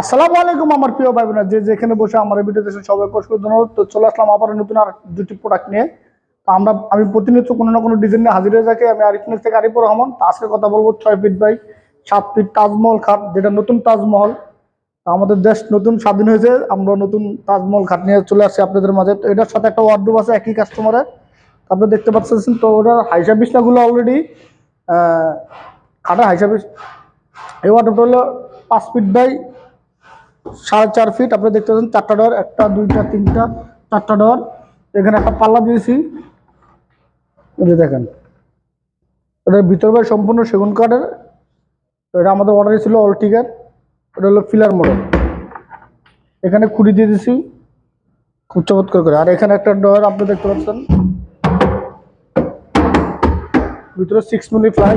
আসসালামু আলাইকুম আমার প্রিয় ভাই বোনেরা যে যেখানে বসে আমার এই ভিডিও দেখছেন সবাই কষ্ট ধন্যবাদ। তো চলে আসলাম আবার নতুন আর দুটি প্রোডাক্ট নিয়ে। তো আমরা, আমি প্রতিনিয়ত কোনো না কোনো ডিজাইন নিয়ে হাজির হয়ে থাকি। আমি আরিফিনের থেকে আরিফুর রহমান। তো আজকে কথা বলব ছয় ফিট বাই সাত ফিট তাজমহল খাট, যেটা নতুন তাজমহল। আমাদের দেশ নতুন স্বাধীন হয়েছে, আমরা নতুন তাজমহল খাট নিয়ে চলে আসছি আপনাদের মাঝে। তো এটার সাথে একটা ওয়ার্ডরোব আছে, একই কাস্টমারের আপনি দেখতে পাচ্ছেন, তো ওটার হাইসা বিছনাগুলো অলরেডি খাটা হাইসা বিছ এই ওয়ার্ডরোবটা হলো পাঁচ ফিট বাই সাড়ে চার ফিট আপনি দেখতে পাচ্ছেন চারটা ডর একটা, দুইটা, তিনটা, চারটা ডর এখানে একটা পাল্লা দিয়েছি। যে দেখেন এটার ভিতর বাই সম্পূর্ণ সেগুন কাঠের। এটা আমাদের অর্ডারই ছিল অলটিকার এটা হলো ফিলার মডেল এখানে খুঁড়ি দিয়ে দিয়েছি খুব চমৎকার করে। আর এখানে একটা ডর আপনি দেখতে পাচ্ছেন। ভিতরে সিক্স মিলি ফ্লাই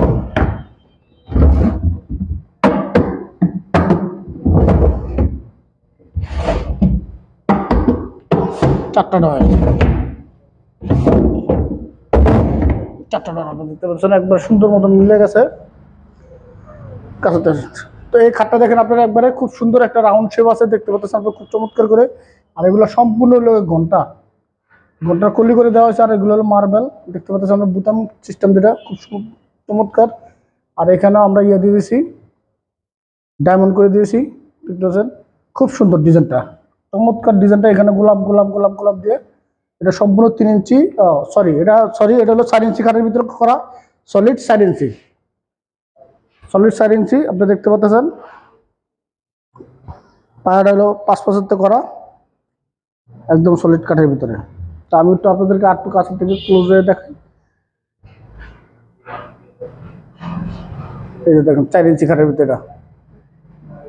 চারটা ডয় চারটা ডয় আপনি দেখতে পাচ্ছেন, একবার সুন্দর মতন মিলে গেছে। কাছাতে তো এই খাটটা দেখেন আপনারা একবারে খুব সুন্দর একটা রাউন্ড শেপ আছে, দেখতে পাচ্ছেন আপনার খুব চমৎকার করে। আর এগুলো সম্পূর্ণ হলো ঘণ্টা। ঘণ্টার কলি করে দেওয়া হয়েছে, আর এগুলো হলো মার্বেল দেখতে পাচ্ছেন আমরা বুতাম সিস্টেম যেটা, খুব চমৎকার। আর এখানে আমরা ইয়ে দিয়ে দিয়েছি ডায়মন্ড করে দিয়েছি, দেখতে পাচ্ছেন। খুব সুন্দর ডিজাইনটা চমৎকার ডিজাইনটা এখানে গোলাপ গোলাপ গোলাপ গোলাপ দিয়ে। এটা সম্পূর্ণ তিন ইঞ্চি সরি এটা সরি এটা হলো চার ইঞ্চি কাঠের ভিতরে করা সলিড চার ইঞ্চি। সলিড চার ইঞ্চি, আপনি দেখতে পাচ্ছেন। পায়াটা হলো পাঁচ পাঁচাত্তে করা, একদম সলিড কাঠের ভিতরে। তো আমি একটু আপনাদেরকে একটু কাছের থেকে ক্লোজ হয়ে দেখাই। এই যে দেখেন, চার ইঞ্চি কাঠের ভিতরে এটা।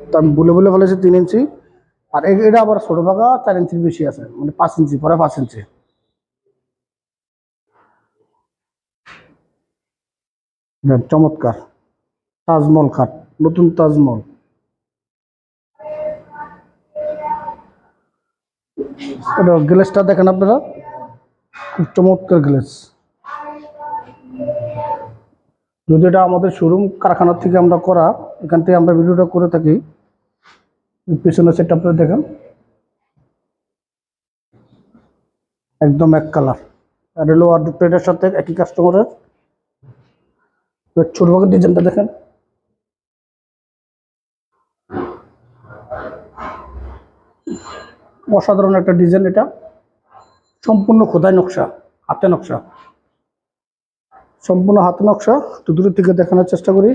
তো আমি বলে বলে ফেলেছি তিন ইঞ্চি। আর এটা আবার ছোট ভাগা চার ইঞ্চির বেশি আছে মানে পাঁচ ইঞ্চি, পরে পাঁচ ইঞ্চি। চমৎকার। তাজমহল খাট, নতুন তাজমহল। এটা গ্লেসটা দেখেন আপনারা? খুব চমৎকার গ্লেস। যদি এটা আমাদের শোরুম কারখানার থেকে আমরা করা, এখান থেকে আমরা ভিডিওটা করে থাকি। পিছনের সেট আপনারা দেখেন। একদম এক কালার আর হলো সাথে একই কাস্টমারের ছোট ভাগের ডিজাইনটা দেখেন। অসাধারণ একটা ডিজাইন এটা। সম্পূর্ণ খোদাই নকশা, হাতে নকশা। সম্পূর্ণ হাতে নকশা। একটু দূরের থেকে দেখানোর চেষ্টা করি।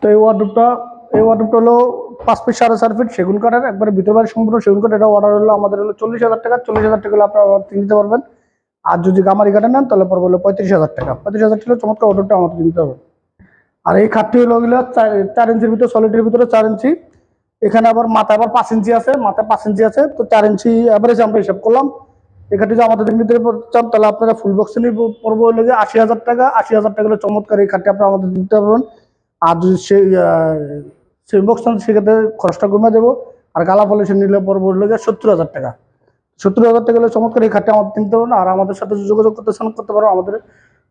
তো এই ওয়ার্ডরোবটা এই ওয়ার্ডরোবটা হলো পাঁচ ফিট সাড়ে চার ফিট সেগুন কাঠের, একবারে ভিতর সম্পূর্ণ সেগুন কাঠ। এটা অর্ডার হলো আমাদের হলো চল্লিশ হাজার টাকা, চল্লিশ হাজার টাকা হলে আপনারা দিয়ে নিতে পারবেন। আর যদি গামারি কাঠে নেন, তাহলে পরে হলো পঁয়ত্রিশ হাজার টাকা। পঁয়ত্রিশ হাজার টাকা চমৎকার অর্ডারটা আমাদের দিতে হবে। আর এই খাটটি হলো ওগুলো চার চার ইঞ্চির ভিতরে সলিডের ভিতরে চার ইঞ্চি। এখানে আবার মাথায় আবার পাঁচ ইঞ্চি আছে, মাথায় পাঁচ ইঞ্চি আছে। তো চার ইঞ্চি অ্যাভারেজ আমরা হিসাব করলাম। এখানে যদি আমাদের দিকে চান, তাহলে আপনারা ফুল বক্স নিয়ে পড়ব হলে আশি হাজার টাকা, আশি হাজার টাকা হলে চমৎকার এই খাটটি আপনারা আমাদের দিতে পারবেন। আর যদি সেই সেই বক্স সেক্ষেত্রে খরচটা কমে দেবো। আর গালা পলিশন নিলে হলে যে সত্তর হাজার টাকা। সত্তর হাজার টাকা হলে চমৎকার এই খাটটি আমাদের কিনতে পারবেন আর আমাদের সাথে যোগাযোগ করতে চান, করতে পারো। আমাদের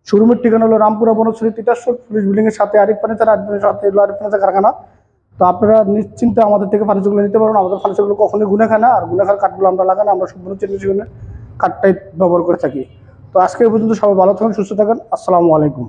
শোরুমের ঠিকানা হলো রামপুরা বনশ্রী তিতাসর, পুলিশ বিল্ডিং এর সাথে আরিফ ফার্নিচার আরিফের সাথে আরিফ ফার্নিচার কারখানা। তো আপনারা নিশ্চিন্তে আমাদের থেকে ফার্নিচারগুলো নিতে পারবেন। আমাদের ফার্নিচারগুলো কখনোই গুনে খায় না। আর গুনে খাওয়ার কাঠগুলো আমরা লাগানো আমরা সম্পূর্ণ চিনি চিনে কাঠটাই ব্যবহার করে থাকি। তো আজকে পর্যন্ত সবাই ভালো থাকুন, সুস্থ থাকেন। আসসালামু আলাইকুম।